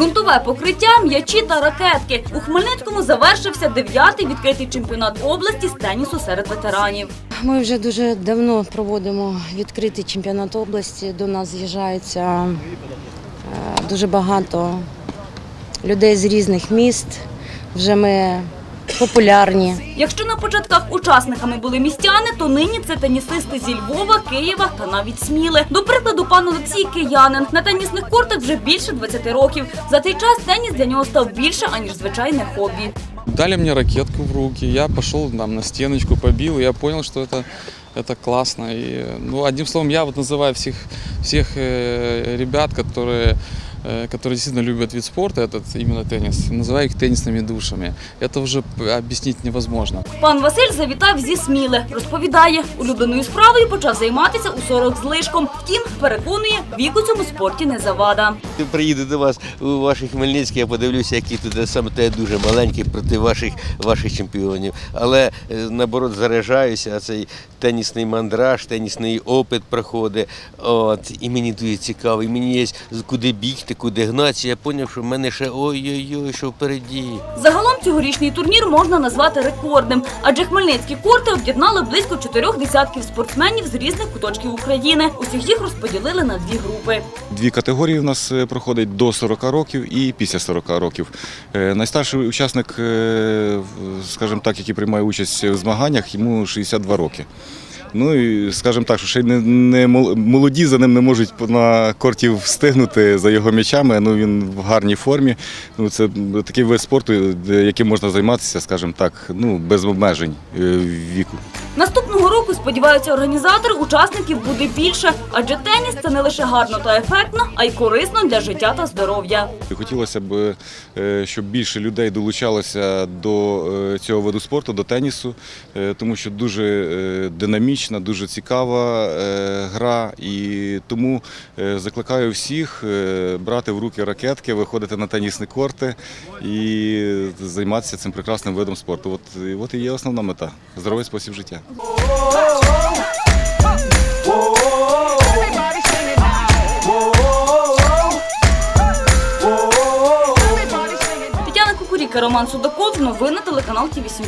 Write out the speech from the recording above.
Ґрунтове покриття, м'ячі та ракетки. У Хмельницькому завершився дев'ятий відкритий чемпіонат області з тенісу серед ветеранів. Ми вже дуже давно проводимо відкритий чемпіонат області. До нас з'їжджається е, дуже багато людей з різних міст. Вже ми популярні. Якщо на початках учасниками були містяни, то нині це тенісисти зі Львова, Києва та навіть Сміли. До прикладу, пан Олексій Киянин на тенісних кортах вже більше 20 років. За цей час теніс для нього став більше аніж звичайне хобі. Дали мне ракетку в руки, я пошел там на стеночку, побил, и я понял, что это, это классно. И, ну, одним словом, я вот называю всех, всех э, ребят, которые, э, которые действительно любят вид спорта, этот именно теннис, называю их теннисными душами. Это уже п- объяснить невозможно. Пан Василь завітав зі Сміли. Розповідає, улюбленою справою почав займатися у 40 з лишком. Втім, переконує, вік у цьому спорті не завада. Я Приїду до вас у ваші Хмельницькі, я подивлюся, які тут саме те дуже маленькі проти ваших, ваших чемпіонів. Але е, наоборот заряджаюся, а цей тенісний мандраж, тенісний опит проходить. От, і мені дуже цікаво, і мені є куди бігти, куди гнатися. Я зрозумів, що в мене ще ой-ой-ой, що впереді. Загалом цьогорічний турнір можна назвати рекордним, адже хмельницькі корти об'єднали близько чотирьох десятків спортсменів з різних куточків України. Усіх їх розподілили на дві групи. Дві категорії у нас е, проходить до 40 років і після 40 років. Е, Найстарший учасник, е, скажімо так, який приймає участь в змаганнях, йому 62 роки. Ну і скажімо так, що ще не, не мол- молоді за ним не можуть на корті встигнути за його м'ячами. Ну він в гарній формі. Ну це такий вид спорту, яким можна займатися, скажімо так, ну без обмежень е, віку. Наступного року сподіваються організатори, учасників буде більше, адже теніс це не лише гарно та ефектно, а й корисно для життя та здоров'я. Хотілося б, е, щоб більше людей долучалося до е, цього виду спорту, до тенісу, е, тому що дуже динамічна, дуже цікава гра. І тому закликаю всіх брати в руки ракетки, виходити на тенісні корти і займатися цим прекрасним видом спорту. От, от і є основна мета здоровий спосіб життя. Тетяна Кукуріка, Роман Судаков, новини телеканал Ті 8